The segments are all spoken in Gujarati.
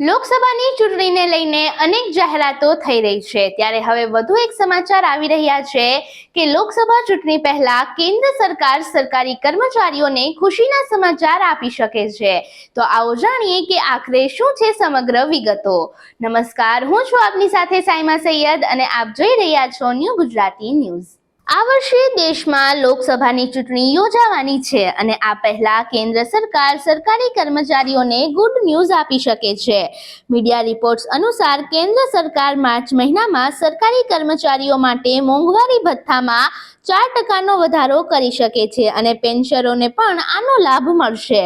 લોકસભાની ચૂંટણીને લઈને અનેક જાહેરાતો થઈ રહી છે. ત્યારે હવે વધુ એક સમાચાર આવી રહ્યા છે કે લોકસભા ચૂંટણી પહેલા કેન્દ્ર સરકાર સરકારી કર્મચારીઓને ખુશીના સમાચાર આપી શકે છે. તો આવો જાણીએ કે આખરે શું છે સમગ્ર વિગતો. નમસ્કાર, હું છું આપની સાથે સાયમા સૈયદ અને આપ જોઈ રહ્યા છો ન્યૂ ગુજરાતી ન્યૂઝ. આ વર્ષે દેશમાં લોકસભાની ચૂંટણી યોજાવાની છે અને આ પહેલા કેન્દ્ર સરકાર સરકારી કર્મચારીઓને ગુડ ન્યૂઝ આપી શકે છે. મીડિયા રિપોર્ટ્સ અનુસાર કેન્દ્ર સરકાર માર્ચ મહિનામાં સરકારી કર્મચારીઓ માટે મોંઘવારી ભથ્થામાં ચાર ટકાનો વધારો કરી શકે છે અને પેન્શનરોને પણ આનો લાભ મળશે.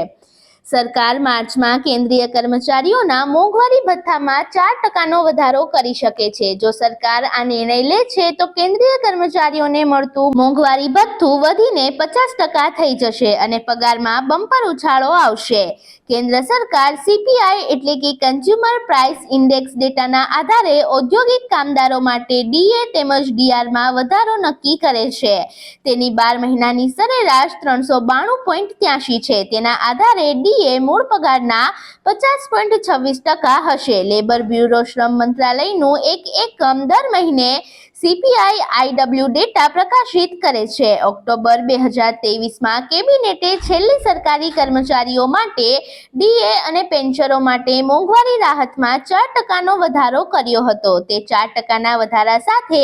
સરકાર માર્ચમાં કેન્દ્રીય કર્મચારીઓના મોંઘવારી ભથ્થામાં ચાર ટકાનો વધારો કરી શકે છે. જો સરકાર આ નિર્ણય લે છે, તો કેન્દ્રીય કર્મચારીઓને મળતું મોંઘવારી ભથ્થું વધીને પચાસ ટકા થઈ જશે અને પગારમાં બમ્પર ઉછાળો આવશે. કેન્દ્ર સરકાર સીપીઆઈ એટલે કે કન્ઝ્યુમર પ્રાઇસ ઇન્ડેક્સ ડેટાના આધારે ઔદ્યોગિક કામદારો માટે ડીએ તેમજ ડીઆરમાં વધારો નક્કી કરે છે. તેની બાર મહિનાની સરેરાશ ત્રણસો બાણું પોઈન્ટ ત્યાંશી છે. તેના આધારે ડીએ મૂળ પગારના પચાસ પોઈન્ટ છવ્વીસ ટકા હશે. લેબર બ્યુરો શ્રમ મંત્રાલયનું એક એકમ દર મહિને સીપીઆઈ આઈડબ્લ્યુ ડેટા પ્રકાશિત કરે છે. ઓક્ટોબર બે હજાર તેવીસમાં કેબિનેટે છેલ્લી સરકારી કર્મચારીઓ માટે ડીએ અને પેન્ચરો માટે મોંઘવારી રાહતમાં ચાર ટકાનો વધારો કર્યો હતો. તે ચાર ટકાના વધારા સાથે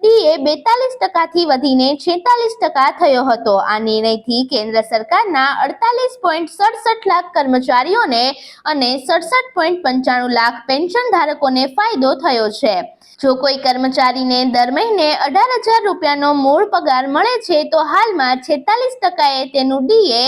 ડીએ બેતાલીસ ટકાથી વધીને છેતાલીસ ટકા થયો હતો. આ નિર્ણયથી કેન્દ્ર સરકારના અડતાલીસ પોઈન્ટ સડસઠ લાખ કર્મચારીઓને અને સડસઠ પોઈન્ટ પંચાણું લાખ પેન્શન ધારકોને ફાયદો થયો છે. જો કોઈ કર્મચારીને દર મહિને અઢાર હજાર રૂપિયાનો મૂળ પગાર મળે છે, તો હાલમાં છેતાલીસ ટકાએ તેનું ડીએ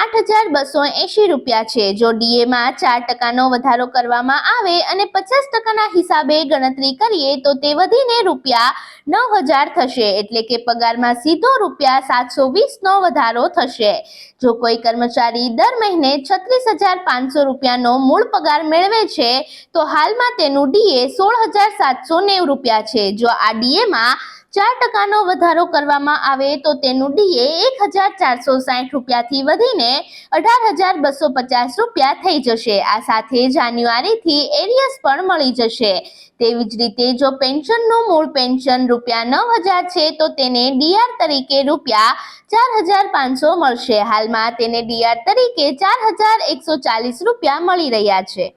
આઠ હજાર બસો એંશી રૂપિયા છે. જો ડીએમાં ચાર ટકાનો વધારો કરવામાં આવે અને પચાસ ટકાના હિસાબે ગણતરી કરીએ, તો તે વધીને રૂપિયા નવ હજાર થશે. એટલે કે પગારમાં સીધો રૂપિયા સાતસો વીસનો વધારો થશે. જો કોઈ કર્મચારી દર મહિને છત્રીસ હજાર પાંચસો રૂપિયાનો મૂળ પગાર મેળવે છે, તો હાલમાં તેનું ડીએ સોળ હજાર સાતસો નેવું રૂપિયા છે. જો આ ડીએમાં ચાર ટકાનો વધારો કરવામાં આવે તો તેનું ડીએ એક હજાર ચારસો સાઠ રૂપિયાથી વધીને અઢાર હજાર બસો પચાસ રૂપિયા થઈ જશે. આ સાથે જાન્યુઆરીથી એરિયસ પણ મળી જશે. તેવી જ રીતે જો પેન્શનનું મૂળ પેન્શન રૂપિયા નવ હજાર છે, તો તેને ડીઆર તરીકે રૂપિયા ચાર હજાર પાંચસો મળશે. હાલમાં તેને ડીઆર તરીકે ચાર હજાર એકસો ચાલીસ રૂપિયા મળી રહ્યા છે.